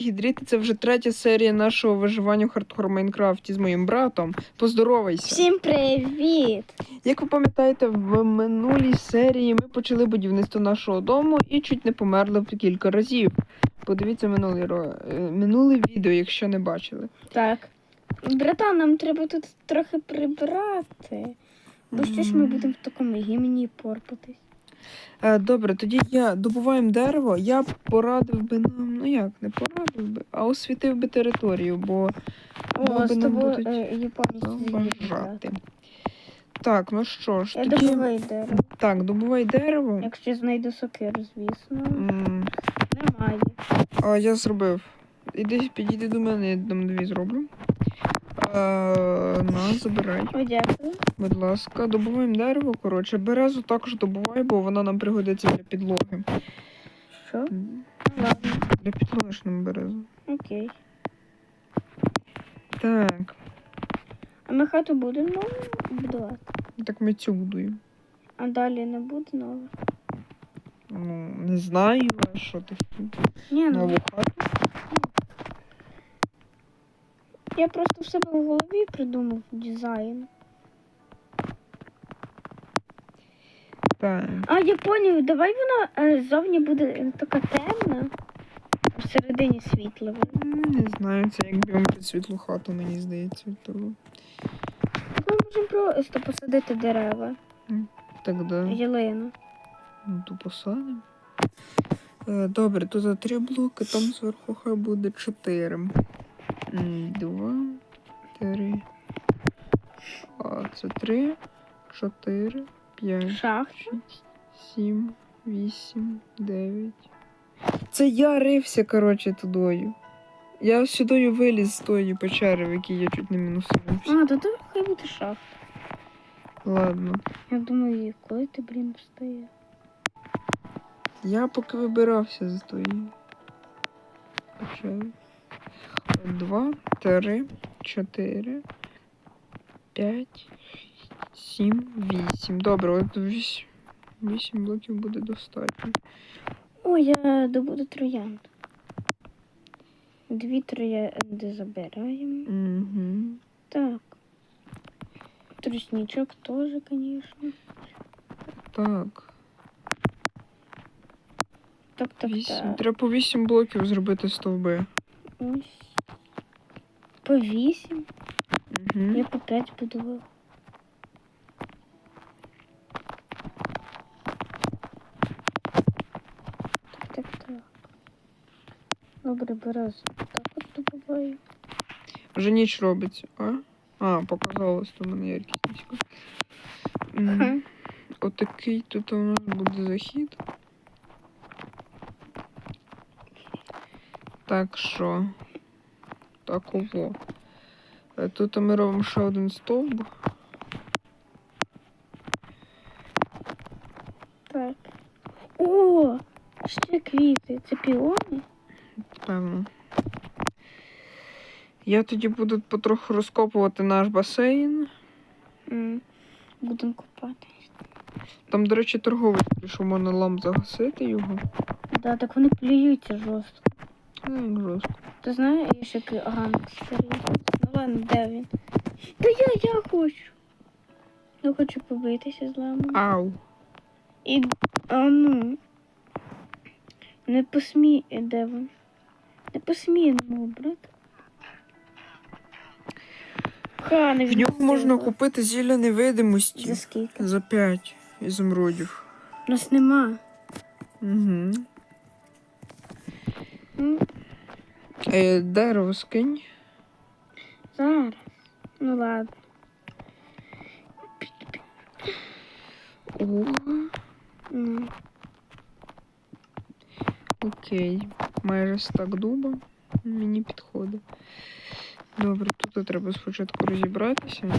Гідріти це вже третя серія нашого виживання в хардкор Майнкрафті з моїм братом. Поздоровайся. Всім привіт! Як ви пам'ятаєте, в минулій серії ми почали будівництво нашого дому і чуть не померли в кілька разів. Подивіться минулий ро... е, минуле відео, якщо не бачили. Так. Братан, нам треба тут трохи прибрати. Бо що ж ми будемо в такому гімні порпатись? Е, добре, тоді я добуваємо дерево. Я порадив би нам, ну як, не порадив би, а освітив би територію, бо О, з нам тобою будуть е. Так, ну що ж, Я тоді добуваю дерево. так, добувай дерево. Якщо знайду сокиру, звісно. М, Немає. А я зробив. Іди, підійди до мене, я там дві зроблю. А, на, забирай, О, дякую. будь ласка. Добуваємо дерево, коротше. Березу також добувай, бо вона нам пригодиться для підлоги. Що? М, Ну, ладно. Для підлоги ж нам березу. Окей. Так, А ми хату будемо будувати. так ми цю будуємо. А далі не буде нове. Ну, не знаю, а що ти Ні, ну. нову хату. Я просто в себе в голові придумав дизайн. Так. А, я поняв, давай вона е, ззовні буде е, така темна, а всередині світла. Не знаю, це як б'ємо під світлу хату, мені здається. Того. Ми можемо просто посадити дерева, Так, да. ялину. Ну, то посадимо. Е, Добре, тут за три блоки, там зверху хай буде чотири. Два, три. А, це три, чотири, п'ять, шість, сім, вісім, дев'ять. Це я рився, коротше, тудою. Я сюдою виліз з тої печери, в якій я чуть не мінусився. А, то тут хай буде шахта. Ладно. Я думаю, коли ти, блін, встає. Я поки вибирався з тої. печери. Два, три, чотири, п'ять, сім, вісім. Добре, от вісім, вісім блоків буде достатньо. О, я добуду троянд. Дві троянди забираємо. Угу. Так. Трусничок теж, звісно. Так, Так, так, вісім. так. Треба по вісім блоків зробити стовби. Ось. По вісім. Угу. Я по п'ять будував. Так, так, так. Добре, берез. Так от добуваю. Вже ніч робиться, а? А, показалось, то в мене яркість низько. М, Ха. Отакий тут у нас буде захід. Так що. Так ого. Е, Тут ми робимо ще один стовб. Так. О! Ще квіти. Це піони? Певно. Я тоді буду потроху розкопувати наш басейн. М, Будемо купати. Там, до речі, торговець прийшов, можна ламп загасити його. Да, так вони плюються жорстко. Ну, як жорстко. Ти знаєш, який гангстер? Ну ладно, де він? Та я, я хочу. Я хочу побитися з ламою. Ау. І а ну. Не посмій, де він? Не посміє мого брата. Ха, не В нього можна купити зілля невидимості. За скільки? За 5 ізумрудів. Нас нема. Угу. Е, дерево скинь. зараз. Ну ладно. О, Ну. окей. Майже стак дуба. Мені підходить. Добре, тут треба спочатку розібратися.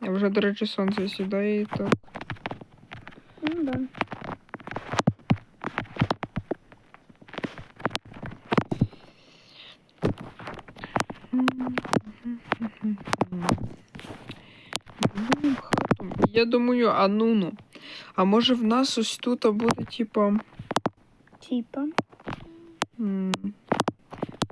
А вже, до речі, сонце сідає і так. Ну да. Будуємо хату. Я думаю, а ну ну. А може в нас ось тут буде, типа. Типа.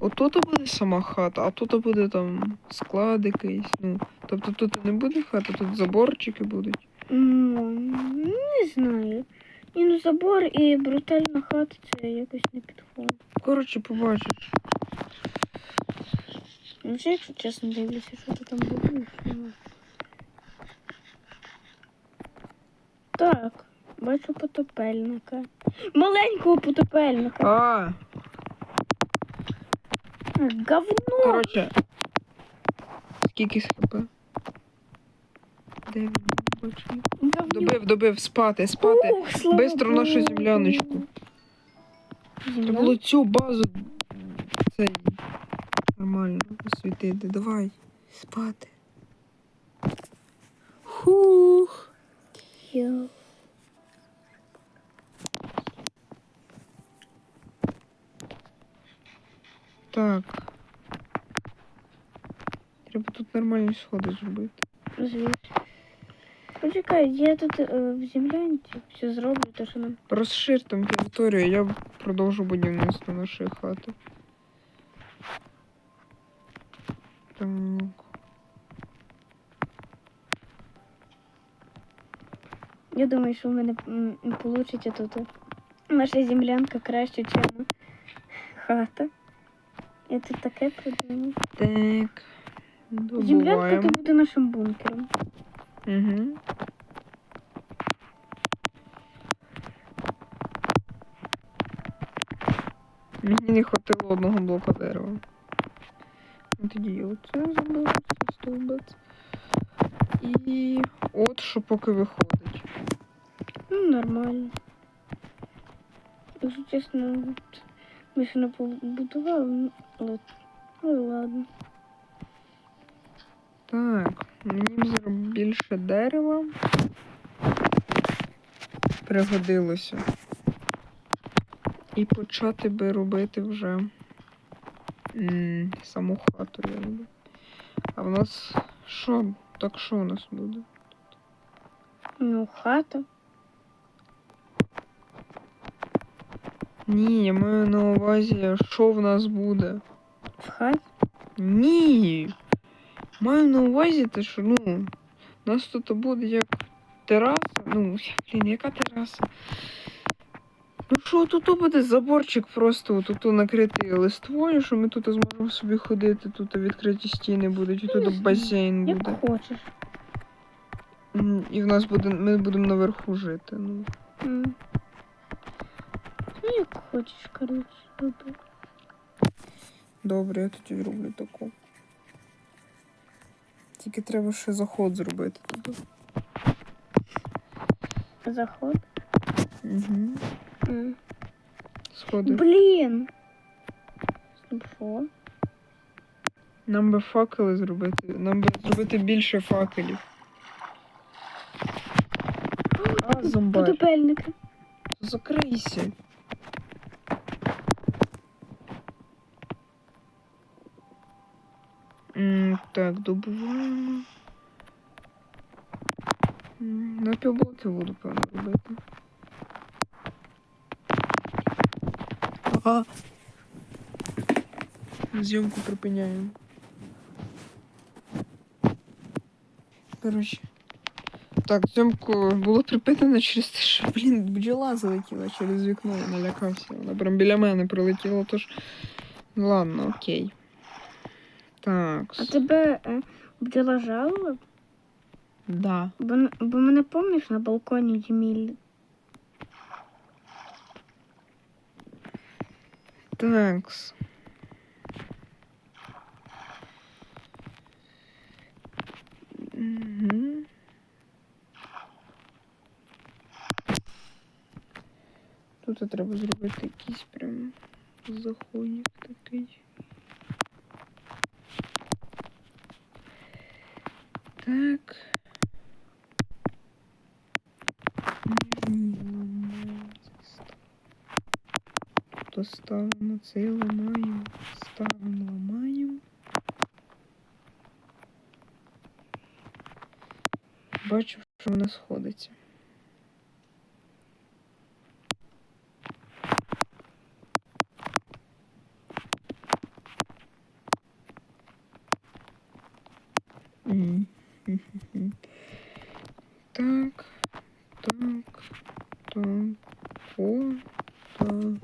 отут буде сама хата, а тут буде там склад якийсь. Ну, тобто тут не буде хата, тут заборчики будуть. Ну, не знаю. Ні, ну забор і брутальна хата це якось не підходить. Коротше, побачиш. Ну, вже, якщо чесно дивлюся, що ти там будуєш. Так, бачу потопельника. Маленького потопельника. А, Говно! коротше. Скільки з хп? Де він? Бачу. Добив, добив, спати, спати. Ух, слава Бистро нашу земляночку. Треба Земля? було цю базу цей нормально освітити. Давай, спати. Хух. Йо. Так. Треба тут нормальні сходи зробити. Звідси. Почекай, я тут е, в землянці все зроблю, то що нам. Розшир там територію, я продовжу будівництво нашої хати. Так. Я думаю, що в мене вийде тут е, наша землянка краще, ніж хата. Я тут таке придумав. Так. Землянка то буде нашим бункером. Угу. Мені не хватило одного блока дерева. Тоді оце заберу, це стовбець. І от що поки виходить. Ну, нормально. Якщо чесно, ми ще не побудували, ну, але ну, ладно. Так, мені б більше дерева пригодилося. І почати би робити вже м, саму хату, я якби. А в нас що? Так що у нас буде? Ну, хата. Ні, я маю на увазі, що в нас буде. В хаті. Ні. Маю на увазі те, що ну, у нас тут буде як тераса. Ну, блін, яка тераса? Ну що, тут буде заборчик просто тут накритий листвою, що ми тут зможемо собі ходити, тут відкриті стіни будуть, і тут басейн Як буде. хочеш. І в нас буде, ми будемо наверху жити. Ну. М. Ну, як хочеш, коротше, роби. Добре, я тоді зроблю таку. Тільки треба ще заход зробити туди. Заход. Угу. Сходи. Блін. Що? Нам би факели зробити. Нам би зробити більше факелів. А, зомбар. Потопельники. Закрийся. Так, добуваємо. На півблоки буду, певно, робити. Ага. Зйомку припиняємо. Коротше. Так, зйомку було припинено через те, що, блін, бджола залетіла через вікно, налякався. Вона прям біля мене прилетіла, тож. Ладно, окей. Так. А тебе е, бджола жалила? Да. Бо, н- бо мене помніш на балконі Єміль. Такс. Угу. Тут треба зробити якийсь прям заходик такий. Так. То ставимо цей ламаємо, ставимо ламаємо. Бачу, що вона сходиться. М. Мгм. Так, так, так, о, так,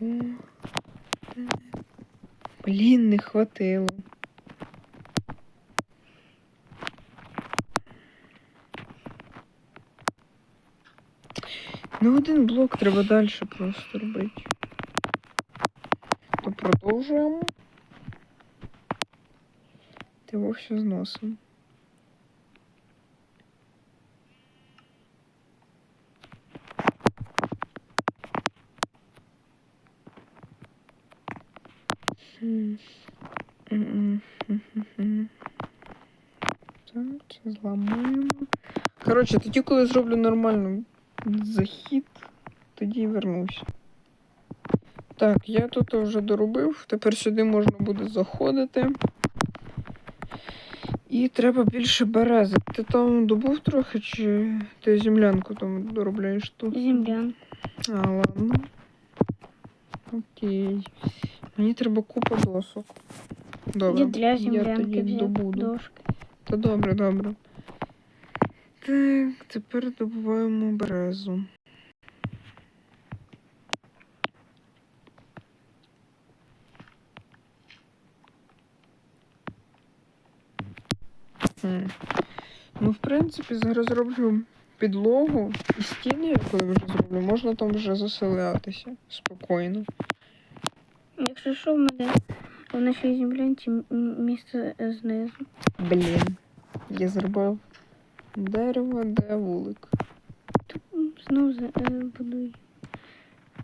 о, так. Блін, не хватило. Ну, один блок треба далі просто робити. То продовжуємо. Ти все зносимо. М. М-м. Мгм. Так, це зламаємо. Коротше, тоді, коли зроблю нормальний захід, тоді і вернусь. Так, я тут вже доробив. Тепер сюди можна буде заходити. І треба більше берези. Ти там добув трохи, чи ти землянку там доробляєш тут? Землян. А, ладно. Окей. Мені треба купа досок. Добре. Я для я землянки тоді взяв добуду. дошки. Та добре, добре. Так, тепер добуваємо березу. Ну, в принципі, зараз зроблю підлогу і стіни, коли вже зроблю, можна там вже заселятися спокійно. Якщо що, в мене в нашій землянці місце знизу. Блін. Я зробив дерево, де вулик. Знову за- будую.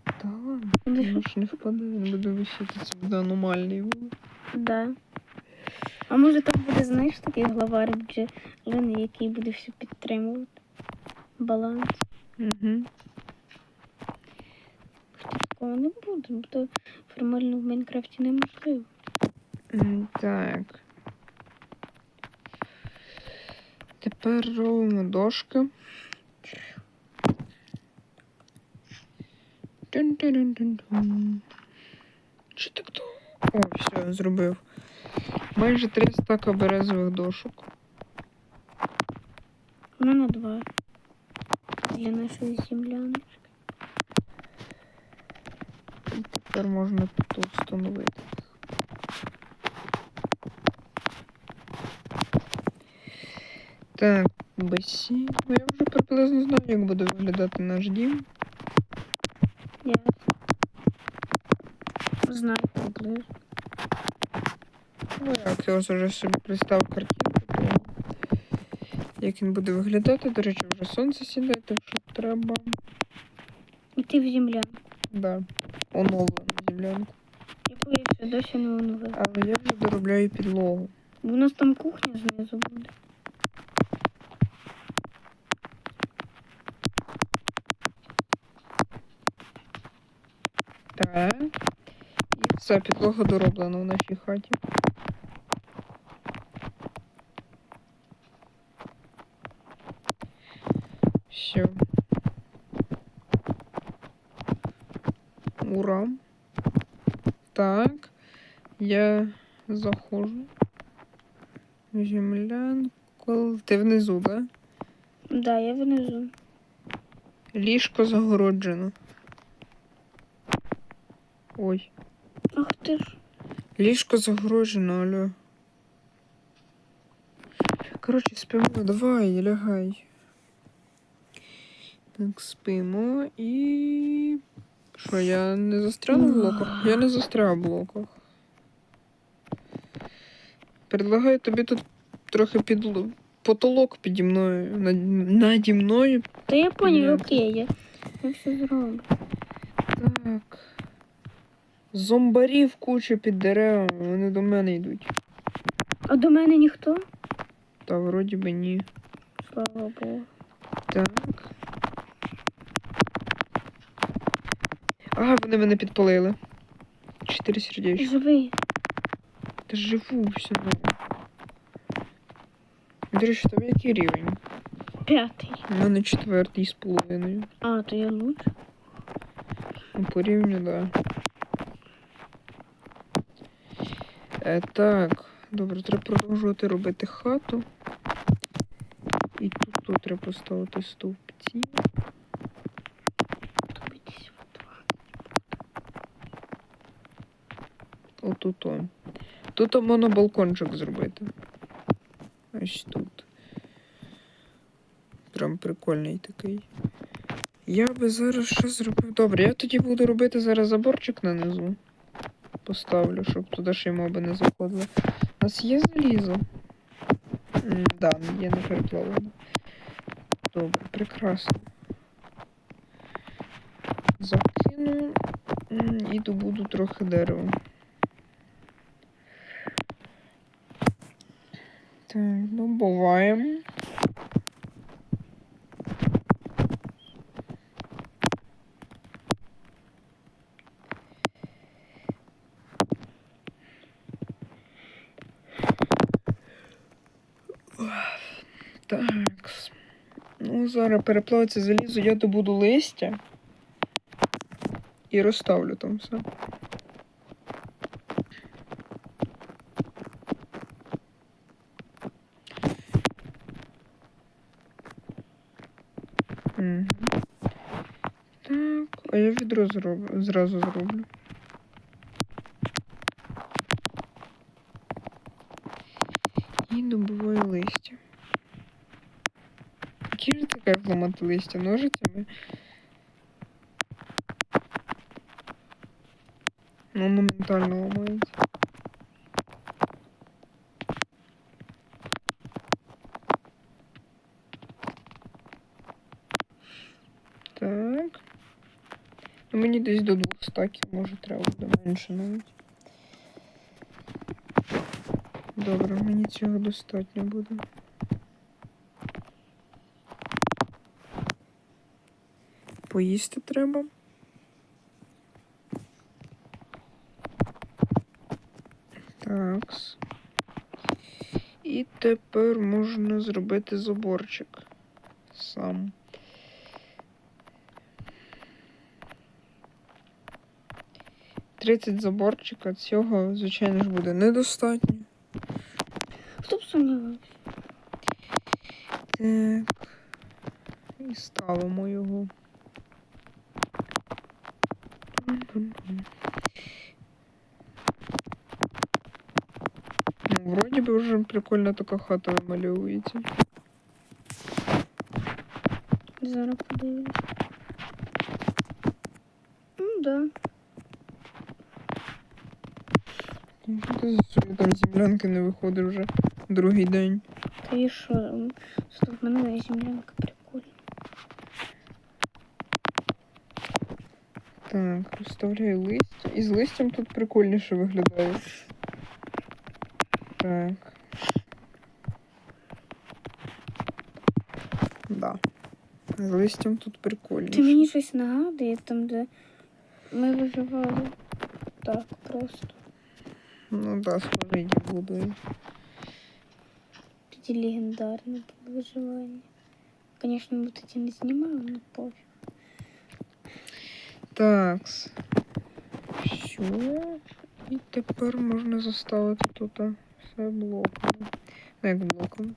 Та ладно, воно ж не впаде, не буде висіти, це буде аномальний вулик. Да. А може там буде, знаєш, такий главар бджолини, який буде все підтримувати. Баланс. Угу. Такого не буде, бо то формально в Майнкрафті неможливо. Так. Тепер робимо дошки. Тун-тун-тун-тун. Чи так то? О, все, зробив. Майже три стака березових дошок. У мене два. Для нашої земляночки. Тепер можна тут встановити. Так, басейн. Ну, я вже приблизно знаю, як буде виглядати наш дім. Я знаю приблизно. Ну, як я вже собі представив картинку, як він буде виглядати. До речі, вже сонце сідає, так що треба. Іти в землянку. Да, оновлену землянку. Яку я ще досі не оновила. Але я вже доробляю підлогу. У нас там кухня знизу буде. Так. І все, підлога дороблена в нашій хаті. Все. Ура. Так. Я заходжу. Землянку. Ти внизу, да? Да, я внизу. Ліжко загороджено. Ой. Ах ти ж. Ліжко загорожено, алло. Коротше, спимо, давай, лягай. Так, спимо і. Що, я не застряну в блоках? Я не застряв в блоках. Предлагаю тобі тут трохи під потолок піді мною, над... наді мною. Та я поняв, окей, я, я все зроблю. Так. Зомбарів куча під деревами, вони до мене йдуть. А до мене ніхто? Та вроді би ні. Слава Богу. Так. А, вони мене підпалили. Чотири сердечка. Живий. Та живу все одно. До речі, там який рівень? П'ятий. У мене четвертий з половиною. А, то я лучше. Ну, По рівню, да. Е, так, добре, треба продовжувати робити хату. І тут треба поставити стовпці. Отут. о. Тут можна балкончик зробити. Ось тут. Прям прикольний такий. Я би зараз що зробив. Добре, я тоді буду робити зараз заборчик нанизу. Поставлю, щоб туди ще й моби не заходили. У нас є залізо. М, Да, є не переплавлено. Добре, прекрасно. Закину і добуду трохи дерева. Так, добуваємо. Так. Ну, зараз переплавиться залізо, я добуду листя і розставлю там все. Мгм. Так, а я відро зроблю, зразу зроблю. І добуваю листя. Які ж таке зламати листя ножицями? Ну, моментально ламається. Так. Ну, мені десь до двох стаків, може, треба буде менше навіть. Добре, мені цього достатньо буде. Поїсти треба. Такс. І тепер можна зробити заборчик сам. Тридцять заборчика цього, звичайно ж, буде недостатньо. Хто б сумнівався? Так. І ставимо його. Тун-тун-тун. Ну, вроді би вже прикольна така хата вимальовується. Зараз подивлюсь. Ну да. Ну, що Ти з своєї там землянки не виходить вже другий день. Та і що? М, Стоп, мене землянка Так, розставляю листя. І з листям тут прикольніше виглядає. Так. Да. З листям тут прикольніше. Ти мені щось нагадує там, де ми виживали. Так, просто. Ну да, схоже, її буду. Тоді легендарне було виживання. Звісно, ми тоді не знімали, але пофіг. Так. Все. І тепер можна заставити тут все блоком. Ну, як блоком.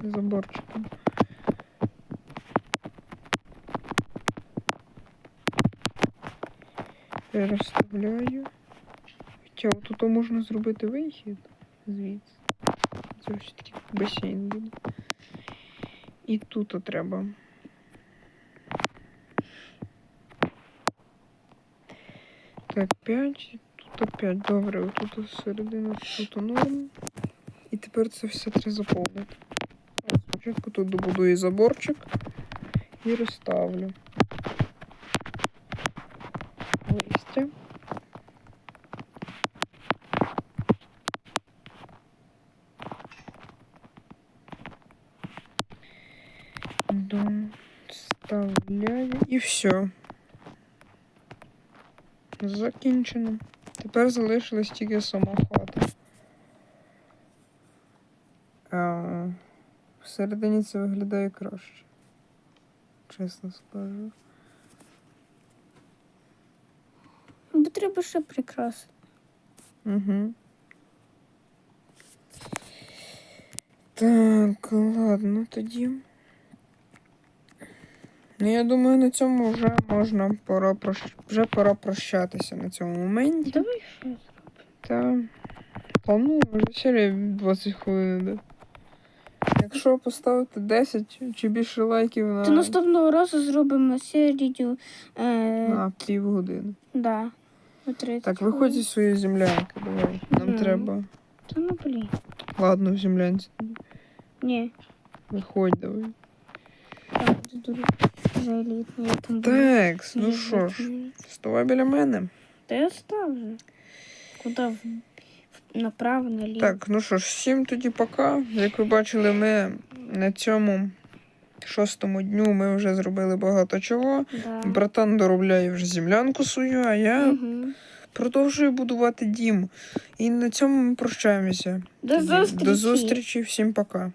Заборчиком. Переставляю. Хоча тут можна зробити вихід звідси. Це все таки басейн буде. І тут треба. Так, 5, тут опять добре, тут середина, тут норм. І тепер це все треба заповнити. Спочатку тут добудую заборчик і розставлю. Листя. Доставляю і все. Закінчено. Тепер залишилась тільки сама хата. А, всередині це виглядає краще. Чесно скажу. Бо треба ще прикрасити. Угу. Так, ладно тоді. Ну, я думаю, на цьому вже можна пора прощ... вже пора прощатися на цьому моменті. Давай щось. Та планую вже серія 20 хвилин. Да? Якщо поставити 10 чи більше лайків на, То наступного разу зробимо серію. Е, на півгодини. да, Так, виходь зі своєї землянки, давай. Нам Мгм. треба. Та ну блін. Ладно, в землянці. Ні, Виходь давай. Так, дуже за. Я там Так, ну що ж, вставай біля мене. Та я став вже. Куди? В... Направо, наліво. Так, ну що ж, всім тоді пока. Як ви бачили, ми на цьому шостому дню ми вже зробили багато чого. Да. Братан доробляє вже землянку свою, а я Мгм. продовжую будувати дім. І на цьому ми прощаємося. До зустрічі. До зустрічі, всім пока.